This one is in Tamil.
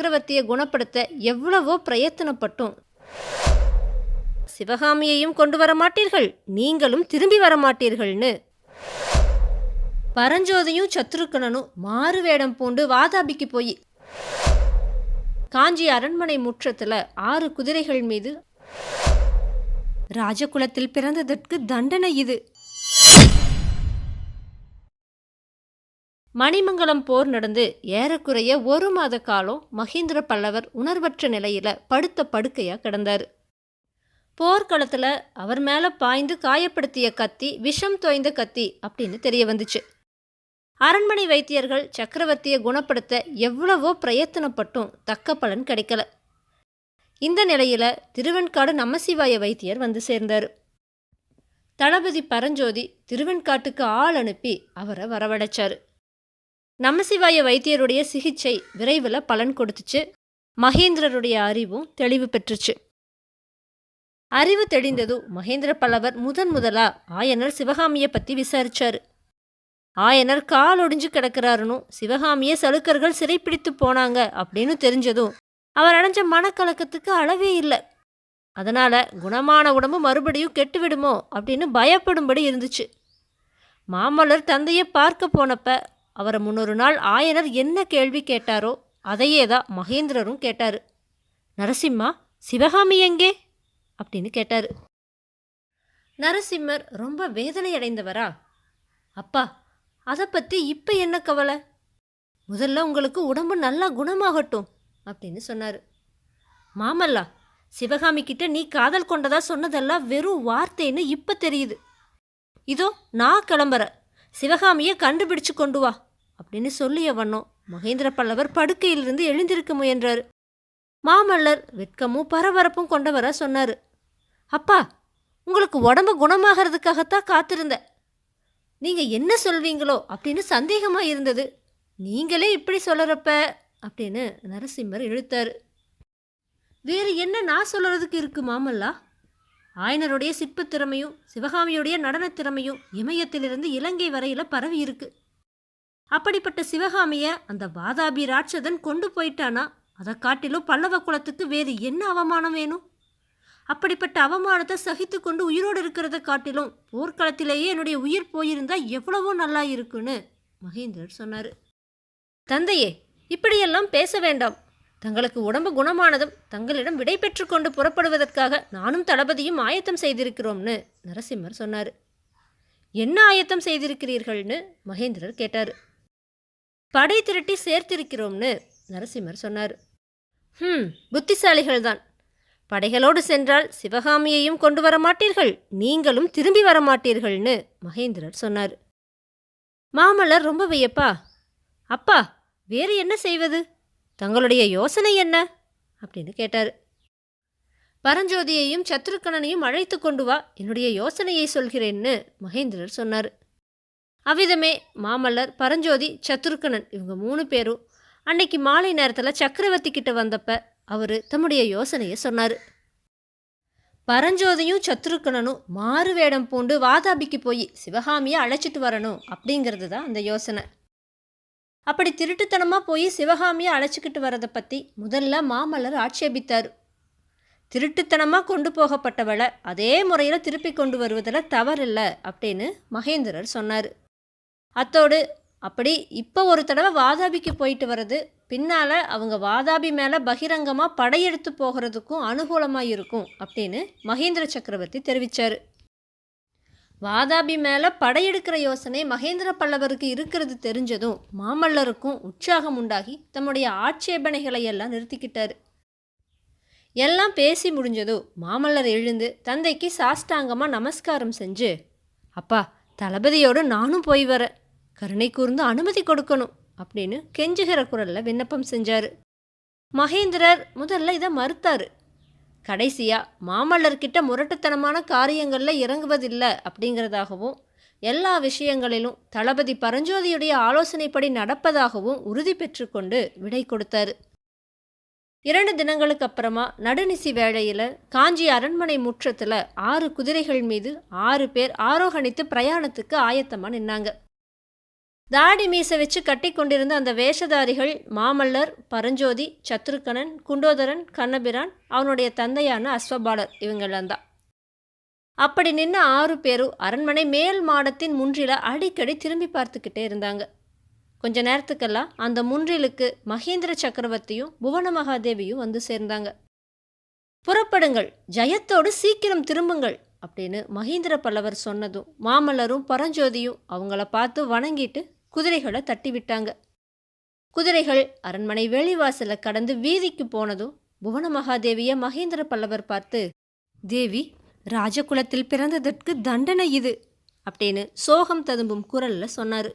சக்கரவர்த்தியை குணப்படுத்த எவ்வளவோ பிரயத்தனப்பட்டோம். சிவகாமியையும் கொண்டு வர மாட்டீர்கள் நீங்களும் திரும்பி வர மாட்டீர்கள்னு. பரஞ்சோதியும் சத்ருக்கணனும் மாறு வேடம் பூண்டு வாதாபிக்கு போய். காஞ்சி அரண்மனை முற்றத்தில் ஆறு குதிரைகள் மீது. ராஜகுலத்தில் பிறந்ததற்கு தண்டனை இது. மணிமங்கலம் போர் நடந்து ஏறக்குறைய ஒரு மாத காலம் மகேந்திர பல்லவர் உணர்வற்ற நிலையில படுத்த படுக்கையா கிடந்தார். போர்க்களத்துல அவர் மேல பாய்ந்து காயப்படுத்திய கத்தி விஷம் தோய்ந்த கத்தி அப்படின்னு தெரிய வந்துச்சு. அரண்மனை வைத்தியர்கள் சக்கரவர்த்தியை குணப்படுத்த எவ்வளவோ பிரயத்தனப்பட்டும் தக்க பலன் கிடைக்கல. இந்த நிலையில திருவெண்காடு நமசிவாய வைத்தியர் வந்து சேர்ந்தார். தளபதி பரஞ்சோதி திருவெண்காட்டுக்கு ஆள் அனுப்பி அவரை வரவழைச்சாரு. நமசிவாய வைத்தியருடைய சிகிச்சை விரைவில் பலன் கொடுத்துச்சு. மகேந்திரருடைய அறிவும் தெளிவு பெற்றுச்சு. அறிவு தெளிந்ததும் மகேந்திர பல்லவர் முதன் முதலா ஆயனர் சிவகாமியை பற்றி விசாரிச்சாரு. ஆயனர் கால் ஒடிஞ்சு கிடக்கிறாருன்னு சிவகாமியை சலுக்கர்கள் சிறைப்பிடித்து போனாங்க அப்படின்னு தெரிஞ்சதும் அவர் அடைஞ்ச மனக்கலக்கத்துக்கு அளவே இல்லை. அதனால குணமான உடம்பு மறுபடியும் கெட்டுவிடுமோ அப்படின்னு பயப்படும்படி இருந்துச்சு. மாமல்லர் தந்தையை பார்க்க போனப்ப அவரை முன்னொரு நாள் ஆயனர் என்ன கேள்வி கேட்டாரோ அதையே தான் மகேந்திரரும் கேட்டார். நரசிம்மா சிவகாமி எங்கே? அப்படின்னு கேட்டார். நரசிம்மர் ரொம்ப வேதனை அடைந்தவரா அப்பா அதை பற்றி இப்போ என்ன கவலை? முதல்ல உங்களுக்கு உடம்பு நல்லா குணமாகட்டும் அப்படின்னு சொன்னார். மாமல்லா சிவகாமி கிட்ட நீ காதல் கொண்டதா சொன்னதெல்லாம் வெறும் வார்த்தைன்னு இப்போ தெரியுது. இதோ நான் கிளம்புறேன். சிவகாமியை கண்டுபிடிச்சு கொண்டு வா. அப்படின்னு சொல்லிய வண்ணம் மகேந்திர பல்லவர் படுக்கையிலிருந்து எழுந்திருக்க முயன்றார். மாமல்லர் வெட்கமும் பரபரப்பும் கொண்டவராக சொன்னார். அப்பா உங்களுக்கு உடம்பு குணமாகிறதுக்காகத்தான் காத்திருந்தேன் நீங்கள் என்ன சொல்வீங்களோ? அப்படின்னு சந்தேகமாக இருந்தது. நீங்களே இப்படி சொல்கிறப்ப அப்படின்னு நரசிம்மர் இழுத்தார். வேறு என்ன நான் சொல்கிறதுக்கு இருக்கு மாமல்லா? ஆயனருடைய சிற்பத் திறமையும் சிவகாமியுடைய நடனத் திறமையும் இமயத்திலிருந்து இலங்கை வரையில் பரவி இருக்குது அப்படிப்பட்ட சிவகாமிய அந்த வாதாபி ராட்சதன் கொண்டு போயிட்டானா? அதை காட்டிலும் பல்லவ குலத்துக்கு வேறு என்ன அவமானம் வேணும்? அப்படிப்பட்ட அவமானத்தை சகித்து கொண்டு உயிரோடு இருக்கிறத காட்டிலும் போர்க்களத்திலேயே என்னுடைய உயிர் போயிருந்தா எவ்வளவோ நல்லா இருக்குன்னு மகேந்திரர் சொன்னார். தந்தையே இப்படியெல்லாம் பேச வேண்டாம். தங்களுக்கு உடம்பு குணமானதும் தங்களிடம் விடை பெற்று கொண்டு புறப்படுவதற்காக நானும் தளபதியும் ஆயத்தம் செய்திருக்கிறோம்னு நரசிம்மர் சொன்னார். என்ன ஆயத்தம் செய்திருக்கிறீர்கள்னு மகேந்திரர் கேட்டார். படை திரட்டி சேர்த்திருக்கிறோம்னு நரசிம்மர் சொன்னார். ஹம் புத்திசாலிகள் தான் படைகளோடு சென்றால் சிவகாமியையும் கொண்டு வர மாட்டீர்கள் நீங்களும் திரும்பி வர மாட்டீர்கள்னு மகேந்திரர் சொன்னார். மாமல்லர் ரொம்ப வியப்பா அப்பா வேறு என்ன செய்வது? தங்களுடைய யோசனை என்ன? அப்படின்னு கேட்டார். பரஞ்சோதியையும் சத்ருக்கணனையும் அழைத்து கொண்டு வா என்னுடைய யோசனையை சொல்கிறேன்னு மகேந்திரர் சொன்னார். அவ்விதமே மாமல்லர் பரஞ்சோதி சத்ருக்கணன் இவங்க மூணு பேரும் அன்னைக்கு மாலை நேரத்தில் சக்கரவர்த்தி கிட்ட வந்தப்ப அவர் தம்முடைய யோசனையை சொன்னார். பரஞ்சோதியும் சத்ருக்கணனும் மாறு வேடம் பூண்டு வாதாபிக்கு போய் சிவகாமியை அழைச்சிட்டு வரணும் அப்படிங்கிறது தான் அந்த யோசனை. அப்படி திருட்டுத்தனமாக போய் சிவகாமியை அழைச்சிக்கிட்டு வரதை பற்றி முதல்ல மாமல்லர் ஆட்சேபித்தார். திருட்டுத்தனமாக கொண்டு போகப்பட்டவளை அதே முறையில் திருப்பி கொண்டு வருவதில் தவறில்லை அப்படின்னு மகேந்திரர் சொன்னார். அத்தோடு அப்படி இப்போ ஒரு தடவை வாதாபிக்கு போயிட்டு வர்றது பின்னால் அவங்க வாதாபி மேலே பகிரங்கமாக படையெடுத்து போகிறதுக்கும் அனுகூலமாக இருக்கும் அப்படின்னு மகேந்திர சக்கரவர்த்தி தெரிவித்தார் வாதாபி மேலே படையெடுக்கிற யோசனை மகேந்திர பல்லவருக்கு இருக்கிறது தெரிஞ்சதும் மாமல்லருக்கும் உற்சாகம் உண்டாகி தம்முடைய ஆட்சேபனைகளை எல்லாம் நிறுத்திக்கிட்டார். எல்லாம் பேசி முடிஞ்சதும் மாமல்லர் எழுந்து தந்தைக்கு சாஷ்டாங்கமாக நமஸ்காரம் செஞ்சு அப்பா தளபதியோடு நானும் போய் வரேன். கருணை கூர்ந்து அனுமதி கொடுக்கணும் அப்படின்னு கெஞ்சுகிற குரலில் விண்ணப்பம் செஞ்சார். மகேந்திரர் முதல்ல இதை மறுத்தார். கடைசியாக மாமல்லர்கிட்ட முரட்டுத்தனமான காரியங்களில் இறங்குவதில்லை அப்படிங்கிறதாகவும் எல்லா விஷயங்களிலும் தளபதி பரஞ்சோதியுடைய ஆலோசனைப்படி நடப்பதாகவும் உறுதி பெற்றுக்கொண்டு விடை கொடுத்தாரு. இரண்டு தினங்களுக்கு அப்புறமா நடுநிசி வேளையில் காஞ்சி அரண்மனை முற்றத்தில் ஆறு குதிரைகள் மீது ஆறு பேர் ஆரோகணித்து பிரயாணத்துக்கு ஆயத்தமாக நின்னாங்க. தாடி மீசை வச்சு கட்டி கொண்டிருந்த அந்த வேஷதாரிகள் மாமல்லர் பரஞ்சோதி சத்ருக்கணன் குண்டோதரன் கண்ணபிரான் அவனுடைய தந்தையான அஸ்வபாலர் இவங்கெல்லாம் தான் அப்படி நின்ன ஆறு பேரும் அரண்மனை மேல் மாடத்தின் முன்றில அடிக்கடி திரும்பி பார்த்துக்கிட்டே இருந்தாங்க. கொஞ்ச நேரத்துக்கெல்லாம் அந்த முன்றிலுக்கு மகேந்திர சக்கரவர்த்தியும் புவன மகாதேவியும் வந்து சேர்ந்தாங்க. புறப்படுங்கள் ஜெயத்தோடு சீக்கிரம் திரும்புங்கள் அப்படின்னு மகேந்திர பல்லவர் சொன்னதும் மாமல்லரும் பரஞ்சோதியும் அவங்கள பார்த்து வணங்கிட்டு குதிரைகளை தட்டி விட்டாங்க குதிரைகள் அரண்மனை வெளிவாசலை கடந்து வீதிக்கு போனதும் புவன மகாதேவிய மகேந்திர பல்லவர் பார்த்து தேவி ராஜகுலத்தில் பிறந்ததற்கு தண்டனை இது அப்படின்னு சோகம் ததும்பும் குரல்ல சொன்னாரு.